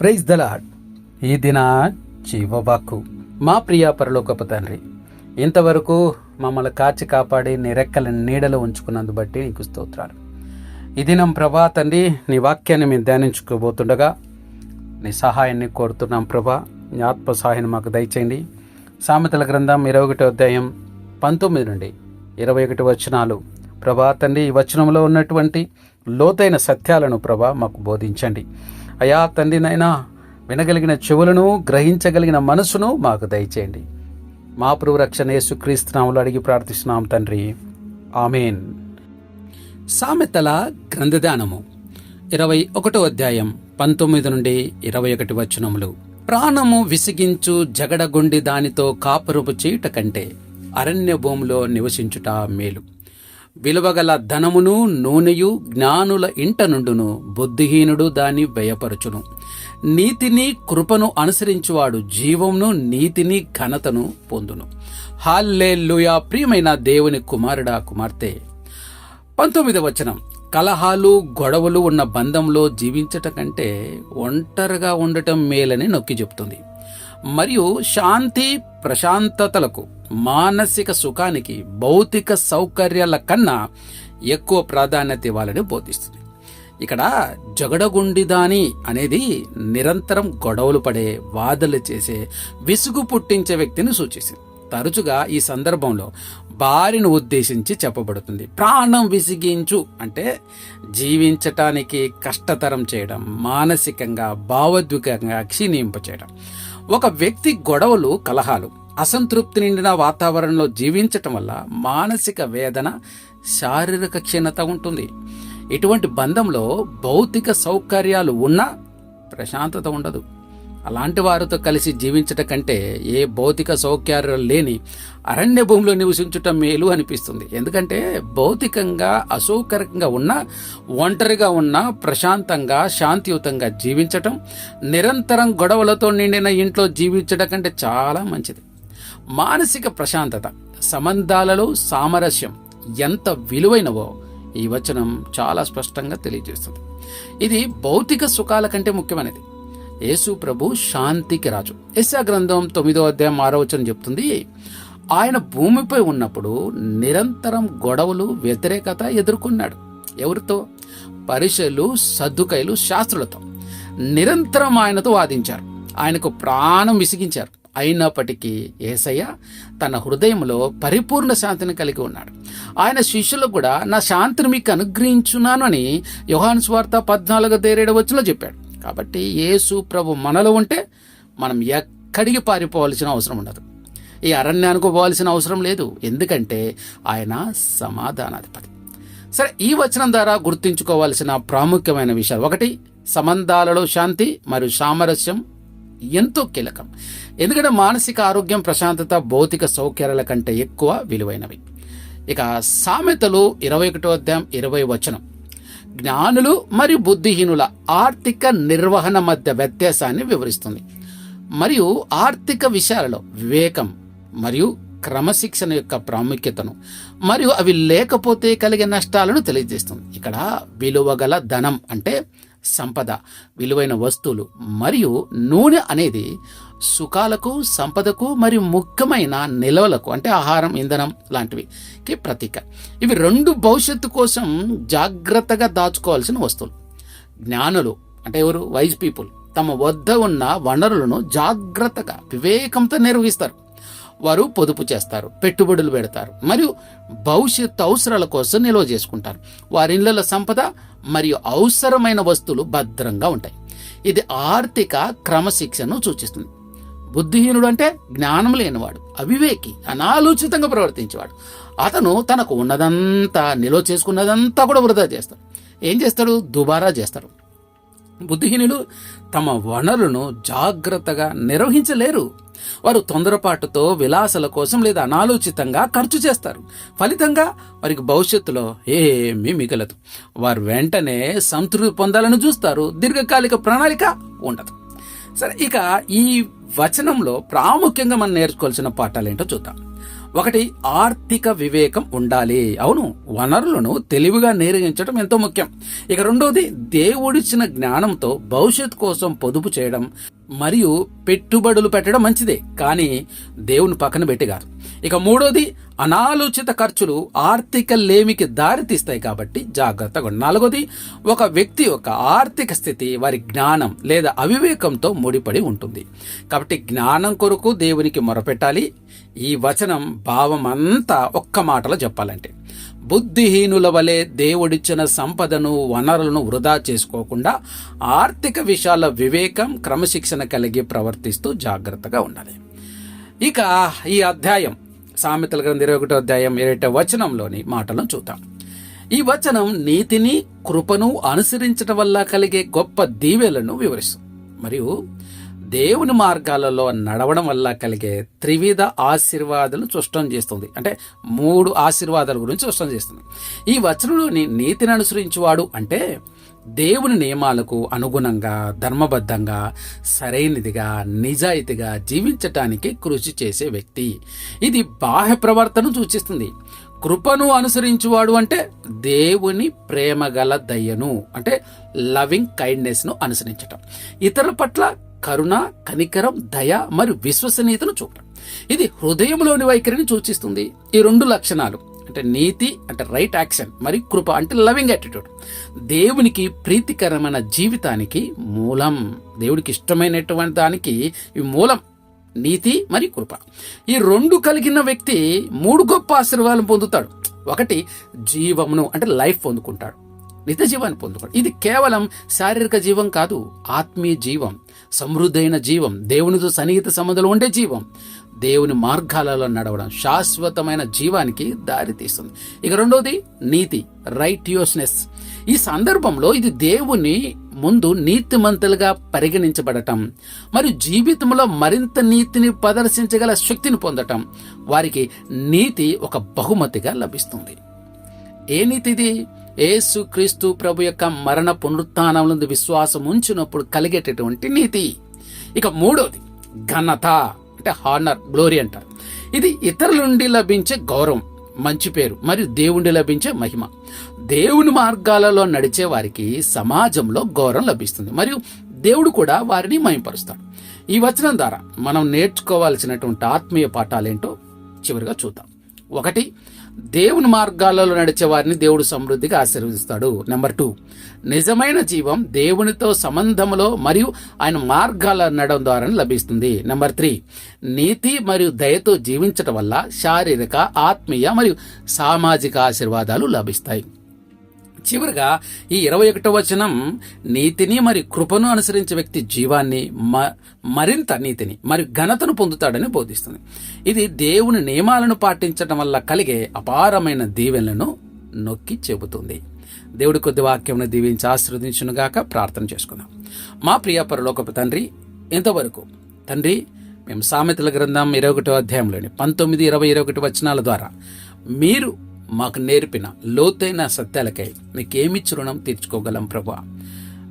Praise the Lord ఈ దిన జీవవాక్కు మా ప్రియ పరలోకపు తండ్రి ఇంతవరకు మమ్మల్ని కాచి కాపాడి నిరెక్కల నీడలో ఉంచుకున్నందు బట్టి నీకు స్తోత్రాలు. ఈ దినం ప్రభా తండ్రి నీ వాక్యాన్ని మేము ధ్యానించుకోబోతుండగా నీ సహాయాన్ని కోరుతున్నాం ప్రభా. నీ ఆత్మ సహాయాన్ని మాకు దయచేయండి. సామెతల గ్రంథం ఇరవై ఒకటి అధ్యాయం పంతొమ్మిది నుండి ఇరవై ఒకటి వచనాలు. ప్రభా తండ్రి ఈ వచనంలో ఉన్నటువంటి లోతైన సత్యాలను ప్రభా మాకు బోధించండి. అయా తండ్రి నాయనా వినగలిగిన చెవులను గ్రహించగలిగిన మనసును మాకు దయచేయండి. మా ప్రభు రక్షణ యేసుక్రీస్తునాములు అడిగి ప్రార్థిస్తున్నాం తండ్రి. ఆమెన్. సామెతల గ్రంథదానము ఇరవై ఒకటో అధ్యాయం పంతొమ్మిది నుండి ఇరవై ఒకటి వచనములు. ప్రాణము విసిగించు జగడగొండి దానితో కాపురపు చేయుట కంటే అరణ్య భూమిలో నివసించుట మేలు. విలువగల ధనమును నూనెయు జ్ఞానుల ఇంట నుండును బుద్ధిహీనుడు దాన్ని వ్యయపరచును. నీతిని కృపను అనుసరించువాడు జీవమును నీతిని ఘనతను పొందును. హాల్లెలూయా! ప్రియమైన దేవుని కుమారుడా కుమార్తె! పంతొమ్మిదవ వచనం. కలహాలు గొడవలు ఉన్న బంధంలో జీవించట కంటే ఒంటరిగా ఉండటం మేలని నొక్కి చెప్తుంది. మరియు శాంతి ప్రశాంతతలకు మానసిక సుఖానికి భౌతిక సౌకర్యాల కన్నా ఎక్కువ ప్రాధాన్యత ఇవ్వాలని బోధిస్తుంది. ఇక్కడ జగడగుండిదాని అనేది నిరంతరం గొడవలు పడే వాదలు చేసే విసుగు పుట్టించే వ్యక్తిని సూచిస్తుంది. తరచుగా ఈ సందర్భంలో భార్యను ఉద్దేశించి చెప్పబడుతుంది. ప్రాణం విసిగించు అంటే జీవించటానికి కష్టతరం చేయడం మానసికంగా భావోద్వేగంగా క్షీణింపచేయడం. ఒక వ్యక్తి గొడవలు కలహాలు అసంతృప్తి నిండిన వాతావరణంలో జీవించటం వల్ల మానసిక వేదన శారీరక క్షీణత ఉంటుంది. ఇటువంటి బంధంలో భౌతిక సౌకర్యాలు ఉన్నా ప్రశాంతత ఉండదు. అలాంటి వారితో కలిసి జీవించట కంటే ఏ భౌతిక సౌకర్యాలు లేని అరణ్య భూమిలో నివసించటం మేలు అనిపిస్తుంది. ఎందుకంటే భౌతికంగా అసౌకర్యంగా ఉన్న ఒంటరిగా ఉన్న ప్రశాంతంగా శాంతియుతంగా జీవించటం నిరంతరం గొడవలతో నిండిన ఇంట్లో జీవించడం కంటే చాలా మంచిది. మానసిక ప్రశాంతత సంబంధాలలో సామరస్యం ఎంత విలువైనవో ఈ వచనం చాలా స్పష్టంగా తెలియజేస్తుంది. ఇది భౌతిక సుఖాల కంటే ముఖ్యమైనది. యేసు ప్రభు శాంతికి రాజు. యశా గ్రంథం తొమ్మిదో అధ్యాయం ఆరో వచనం చెప్తుంది ఆయన భూమిపై ఉన్నప్పుడు నిరంతరం గొడవలు వ్యతిరేకత ఎదుర్కొన్నాడు. ఎవరితో? పరిశలు సద్దుకైలు శాస్త్రులతో. నిరంతరం ఆయనతో వాదించారు. ఆయనకు ప్రాణం విసిగించారు. అయినప్పటికీ ఏసయ్య తన హృదయంలో పరిపూర్ణ శాంతిని కలిగి ఉన్నాడు. ఆయన శిష్యులు కూడా నా శాంతిని మీకు అనుగ్రహించున్నాను అని యోహాను స్వార్థ పద్నాలుగు దేరేడు వచ్చిలో చెప్పాడు. కాబట్టి యేసు ప్రభు మనలో ఉంటే మనం ఎక్కడికి పారిపోవాల్సిన అవసరం ఉండదు. ఈ అరణ్యానికి పోవాల్సిన అవసరం లేదు. ఎందుకంటే ఆయన సమాధానాధిపతి. సరే ఈ వచనం ద్వారా గుర్తుంచుకోవాల్సిన ప్రాముఖ్యమైన విషయాలు ఒకటి సంబంధాలలో శాంతి మరియు సామరస్యం ఎంతో కీలకం. ఎందుకంటే మానసిక ఆరోగ్యం ప్రశాంతత భౌతిక సౌకర్యాల కంటే ఎక్కువ విలువైనవి. ఇక సామెతలు ఇరవై ఒకటో అధ్యాయం ఇరవై వచనం. జ్ఞానులు మరియు బుద్ధిహీనుల ఆర్థిక నిర్వహణ మధ్య వ్యత్యాసాన్ని వివరిస్తుంది. మరియు ఆర్థిక విషయాలలో వివేకం మరియు క్రమశిక్షణ యొక్క ప్రాముఖ్యతను మరియు అవి లేకపోతే కలిగే నష్టాలను తెలియజేస్తుంది. ఇక్కడ విలువగల ధనం అంటే సంపద విలువైన వస్తువులు మరియు నూనె అనేది సుఖాలకు సంపదకు మరియు ముఖ్యమైన నిల్వలకు అంటే ఆహారం ఇంధనం లాంటివికి ప్రతీక. ఇవి రెండు భవిష్యత్తు కోసం జాగ్రత్తగా దాచుకోవాల్సిన వస్తువులు. జ్ఞానులు అంటే ఎవరు? వైజ్ పీపుల్ తమ వద్ద ఉన్న వనరులను జాగ్రత్తగా వివేకంతో నిర్వహిస్తారు. వారు పొదుపు చేస్తారు పెట్టుబడులు పెడతారు మరియు భవిష్యత్తు అవసరాల కోసం నిల్వ చేసుకుంటారు. వారి ఇళ్ళలో సంపద మరియు అవసరమైన వస్తువులు భద్రంగా ఉంటాయి. ఇది ఆర్థిక క్రమశిక్షణను సూచిస్తుంది. బుద్ధిహీనుడు అంటే జ్ఞానం లేనివాడు అవివేకి అనాలోచితంగా ప్రవర్తించేవాడు. అతను తనకు ఉన్నదంతా నిల్వ చేసుకున్నదంతా కూడా వృధా చేస్తాడు. ఏం చేస్తాడు? దుబారా చేస్తాడు. బుద్ధిహీనులు తమ వనరులను జాగ్రత్తగా నిర్వహించలేరు. వారు తొందరపాటుతో విలాసల కోసం లేదా అనాలోచితంగా ఖర్చు చేస్తారు. ఫలితంగా వారికి భవిష్యత్తులో ఏమీ మిగలదు. వారు వెంటనే సంతృప్తి పొందాలని చూస్తారు. దీర్ఘకాలిక ప్రణాళిక ఉండదు. సరే ఇక ఈ వచనంలో ప్రాముఖ్యంగా మనం నేర్చుకోవాల్సిన పాఠాలు ఏంటో చూద్దాం. ఒకటి ఆర్థిక వివేకం ఉండాలి. అవును వనరులను తెలివిగా నిర్వహించడం ఎంతో ముఖ్యం. ఇక రెండవది దేవుడిచ్చిన జ్ఞానంతో భవిష్యత్ కోసం పొదుపు చేయడం. మరియు పెట్టుబడులు పెట్టడం మంచిదే కానీ దేవుని పక్కన పెట్టి కాదు. ఇక మూడోది అనాలోచిత ఖర్చులు ఆర్థిక లేమికి దారితీస్తాయి కాబట్టి జాగ్రత్తగా నాలుగోది ఒక వ్యక్తి యొక్క ఆర్థిక స్థితి వారి జ్ఞానం లేదా అవివేకంతో ముడిపడి ఉంటుంది. కాబట్టి జ్ఞానం కొరకు దేవునికి మొరపెట్టాలి. ఈ వచనం భావం అంతా ఒక్క మాటలో చెప్పాలంటే. బుద్ధిహీనుల వలె దేవుడిచ్చిన సంపదను వనరులను వృధా చేసుకోకుండా ఆర్థిక విషయాల వివేకం క్రమశిక్షణ కలిగి ప్రవర్తిస్తూ జాగ్రత్తగా ఉండాలి. ఇక ఈ అధ్యాయం సామెతల గ్రంథ ఇరవై ఒకటో అధ్యాయం ఇరవై వచనంలోని మాటలను చూద్దాం. ఈ వచనం నీతిని కృపను అనుసరించడం వల్ల కలిగే గొప్ప దీవెలను వివరిస్తుంది. మరియు దేవుని మార్గాలలో నడవడం వల్ల కలిగే త్రివిధ ఆశీర్వాదాలను స్పష్టం చేస్తుంది. అంటే మూడు ఆశీర్వాదాల గురించి స్పష్టం చేస్తుంది. ఈ వచనంలోని నీతిని అనుసరించువాడు అంటే దేవుని నియమాలకు అనుగుణంగా ధర్మబద్ధంగా సరైనదిగా నిజాయితీగా జీవించటానికి కృషి చేసే వ్యక్తి. ఇది బాహ్య ప్రవర్తన సూచిస్తుంది. కృపను అనుసరించువాడు అంటే దేవుని ప్రేమగల దయ్యను అంటే లవింగ్ కైండ్నెస్ను అనుసరించటం. ఇతరుల పట్ల కరుణ కనికరం దయ మరియు విశ్వసనీయతను చూపడం ఇది హృదయంలోని వైఖరిని సూచిస్తుంది. ఈ రెండు లక్షణాలు అంటే నీతి అంటే రైట్ యాక్షన్ మరి కృప అంటే లవింగ్ యాటిట్యూడ్ దేవునికి ప్రీతికరమైన జీవితానికి మూలం. దేవుడికి ఇష్టమైనటువంటి దానికి ఈ మూలం నీతి మరి కృప. ఈ రెండు కలిగిన వ్యక్తి మూడు గొప్ప ఆశీర్వాదాలు పొందుతాడు. ఒకటి జీవమును అంటే లైఫ్ పొందుకుంటాడు. నిత్య జీవాన్ని పొందుకోవడం ఇది కేవలం శారీరక జీవం కాదు ఆత్మీయ జీవం. సమృద్ధైన జీవం దేవునితో సన్నిహిత సంబంధాలు ఉండే జీవం. దేవుని మార్గాలలో నడవడం శాశ్వతమైన జీవానికి దారితీస్తుంది. ఇక రెండోది నీతి రైటియోస్నెస్ ఈ సందర్భంలో ఇది దేవుని ముందు నీతిమంతులుగా పరిగణించబడటం మరియు జీవితంలో మరింత నీతిని ప్రదర్శించగల శక్తిని పొందటం వారికి నీతి ఒక బహుమతిగా లభిస్తుంది. ఏ నీతిది ఏసుక్రీస్తు ప్రభు యొక్క మరణ పునరుత్నంలో విశ్వాసం ఉంచినప్పుడు కలిగేటటువంటి నీతి. ఇక మూడోది ఘనత అంటే హానర్ గ్లోరీ అంటారు. ఇది ఇతరుల నుండి లభించే గౌరవం మంచి పేరు మరియు దేవుండి లభించే మహిమ. దేవుని మార్గాలలో నడిచే వారికి సమాజంలో గౌరవం లభిస్తుంది మరియు దేవుడు కూడా వారిని మయంపరుస్తాడు ఈ వచనం ద్వారా మనం నేర్చుకోవాల్సినటువంటి ఆత్మీయ పాఠాలేంటో చివరిగా చూద్దాం. ఒకటి దేవుని మార్గాలలో నడిచే వారిని దేవుడు సమృద్ధిగా ఆశీర్వదిస్తాడు. నెంబర్ టూ నిజమైన జీవం దేవునితో సంబంధంలో మరియు ఆయన మార్గాల నడడం ద్వారా లభిస్తుంది. నెంబర్ త్రీ నీతి మరియు దయతో జీవించటం వల్ల శారీరక ఆత్మీయ మరియు సామాజిక ఆశీర్వాదాలు లభిస్తాయి. చివరిగా ఈ ఇరవై ఒకటో వచనం నీతిని మరి కృపను అనుసరించే వ్యక్తి జీవాన్ని మ- మరింత నీతిని మరి ఘనతను పొందుతాడని బోధిస్తుంది. ఇది దేవుని నియమాలను పాటించడం వల్ల కలిగే అపారమైన దీవెనలను నొక్కి చెబుతుంది. దేవుడి కొద్ది వాక్యం దీవించి ఆశీర్వదించునుగాక ప్రార్థన చేసుకుందాం. మా ప్రియ పరలోకపు తండ్రి ఇంతవరకు తండ్రి మేము సామెతల గ్రంథం ఇరవై ఒకటో అధ్యాయంలోని పంతొమ్మిది ఇరవై ఇరవై ఒకటి వచనాల ద్వారా మీరు మాకు నేర్పిన లోతైన సత్యాలకై మీకేమిచ్చి రుణం తీర్చుకోగలం ప్రభా?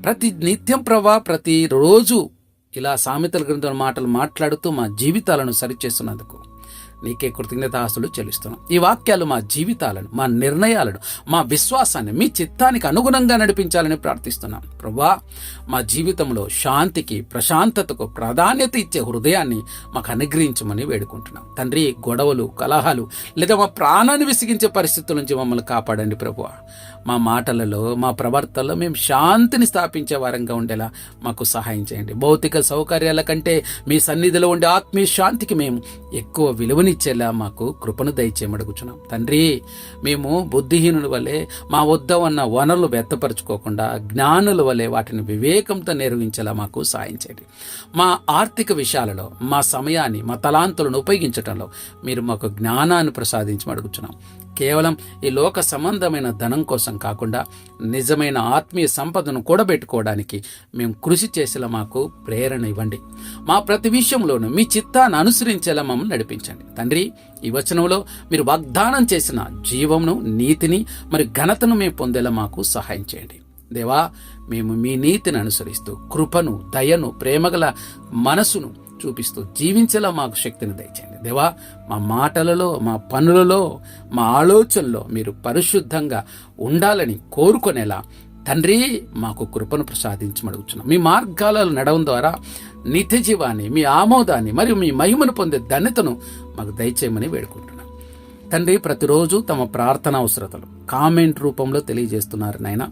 ప్రతి నిత్యం ప్రభా ప్రతి రోజు ఇలా సామెతల గ్రంథం మాటలు మాట్లాడుతూ మా జీవితాలను సరిచేస్తున్నందుకు. నీకే కృతజ్ఞతాస్తులు చెల్లిస్తున్నాం. ఈ వాక్యాలు మా జీవితాలను మా నిర్ణయాలను మా విశ్వాసాన్ని మీ చిత్తానికి అనుగుణంగా నడిపించాలని ప్రార్థిస్తున్నాం. ప్రభా మా జీవితంలో శాంతికి ప్రశాంతతకు ప్రాధాన్యత ఇచ్చే హృదయాన్ని మాకు అనుగ్రహించమని వేడుకుంటున్నాం. తండ్రి గొడవలు కలహాలు లేదా మా ప్రాణాన్ని విసిగించే పరిస్థితుల నుంచి మమ్మల్ని కాపాడండి ప్రభు మా మాటలలో మా ప్రవర్తనలో మేము శాంతిని స్థాపించే వారంగా ఉండేలా మాకు సహాయం చేయండి. భౌతిక సౌకర్యాల కంటే మీ సన్నిధిలో ఉండే ఆత్మీయ శాంతికి మేము ఎక్కువ విలువనిచ్చేలా మాకు కృపను దయచేయమడుగుచున్నాం. తండ్రి మేము బుద్ధిహీనుల వలె మా వద్ద ఉన్న వనరులు వ్యర్థపరచుకోకుండా జ్ఞానుల వలె వాటిని వివేకంతో నిర్వహించేలా మాకు సహాయం చేయండి. మా ఆర్థిక విషయాలలో మా సమయాన్ని మా తలాంతులను ఉపయోగించడంలో మీరు మాకు జ్ఞానాన్ని ప్రసాదించమడుగుచున్నాం. కేవలం ఈ లోక సంబంధమైన ధనం కోసం కాకుండా నిజమైన ఆత్మీయ సంపదను కూడబెట్టుకోవడానికి మేము కృషి చేసేలా మాకు ప్రేరణ ఇవ్వండి. మా ప్రతి విషయంలోనూ మీ చిత్తాన్ని అనుసరించేలా మమ్మల్ని నడిపించండి. తండ్రి ఈ వచనంలో మీరు వాగ్దానం చేసిన జీవమును నీతిని మరి ఘనతను మేము పొందేలా మాకు సహాయం చేయండి. దేవా మేము మీ నీతిని అనుసరిస్తూ కృపను దయను ప్రేమగల మనసును చూపిస్తూ జీవించేలా మాకు శక్తిని దయచేయండి. దేవా మా మాటలలో మా పనులలో మా ఆలోచనలో మీరు పరిశుద్ధంగా ఉండాలని కోరుకునేలా తండ్రి మాకు కృపను ప్రసాదించమడుగుతున్నాం మీ మార్గాలలో నడవడం ద్వారా నిత్య జీవాన్ని మీ ఆమోదాన్ని మరియు మీ మహిమను పొందే ధన్యతను మాకు దయచేయమని వేడుకుంటున్నాం. తండ్రి ప్రతిరోజు తమ ప్రార్థన అవసరతలు కామెంట్ రూపంలో తెలియజేస్తున్నారు నాయన.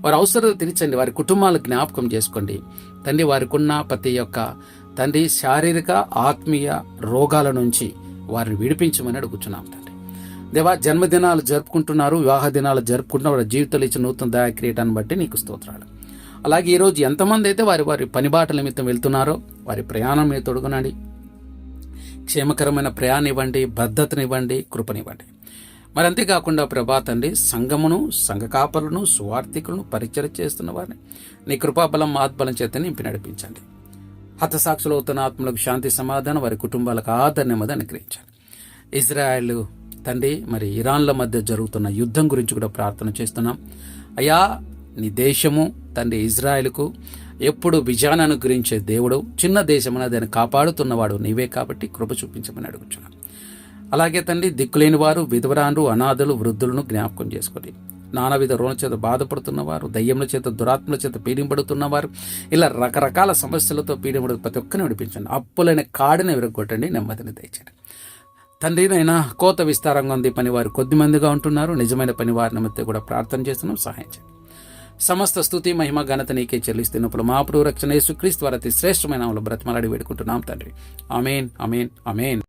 వారి అవసరాలు తీర్చండి వారి కుటుంబాలు జ్ఞాపకం చేసుకోండి. తండ్రి వారికి ఉన్న ప్రతి ఒక్క తండ్రి శారీరక ఆత్మీయ రోగాల నుంచి వారిని విడిపించమని అడుగుతున్నాం తండ్రి. దేవా జన్మదినాలు జరుపుకుంటున్నారు వివాహ దినాలు జరుపుకుంటున్నారు వారి జీవితాలు ఇచ్చిన నూతన దయాక్రియటాన్ని బట్టి నీకు స్తోత్రాలు. అలాగే ఈరోజు ఎంతమంది అయితే వారి వారి పనిబాట నిమిత్తం వెళ్తున్నారో వారి ప్రయాణం మీద తొడుగునండి. క్షేమకరమైన ప్రయాణం ఇవ్వండి భద్రతనివ్వండి కృపనివ్వండి. మరి అంతేకాకుండా ప్రభా తండ్రి సంఘమును సంఘ కాపలను సువార్థికులను పరిచయం చేస్తున్న వారిని నీ కృపాబలం ఆత్బలం చేత నింపి నడిపించండి. హతసాక్షులు అవుతున్న ఆత్మలకు శాంతి సమాధానం వారి కుటుంబాలకు ఆదరణ మీద అనుగ్రహించండి ఇజ్రాయెల్ తండ్రి మరి ఇరాన్ల మధ్య జరుగుతున్న యుద్ధం గురించి కూడా ప్రార్థన చేస్తున్నాం. అయ్యా నీ దేశము తండ్రి ఇజ్రాయెల్కు ఎప్పుడు విజయాన్ని అనుగ్రహించే దేవుడు చిన్న దేశమైన దాన్ని కాపాడుతున్నవాడు నీవే కాబట్టి కృప చూపించమని అడుగుతున్నాను అలాగే తండ్రి దిక్కులేని వారు విధవరాన్లు అనాథలు వృద్ధులను జ్ఞాపకం చేసుకోండి నానావిధ రుణ చేత బాధపడుతున్నవారు దయ్యముల చేత దురాత్మల చేత పీడింపడుతున్నవారు ఇలా రకరకాల సమస్యలతో పీడింపడు ప్రతి ఒక్కరిని విడిపించండి. అప్పులైన కాడిని విరగొట్టండి నెమ్మదిని దయచండి తండ్రినైనా కోత విస్తారంగా ఉంది పని వారు కొద్ది మందిగా ఉంటున్నారు. నిజమైన పని వారి నిమిత్తం కూడా ప్రార్థన చేస్తున్నాం సహాయం చేయండి. సమస్త స్థుతి మహిమ ఘనత నీకే చెల్లిస్తున్నప్పుడు మా ప్రభు రక్షణ యేసుక్రీస్తు వారి అతి శ్రేష్టమైన బ్రతిమలాడి వేడుకుంటున్నాం తండ్రి. అమేన్ అమేన్ అమేన్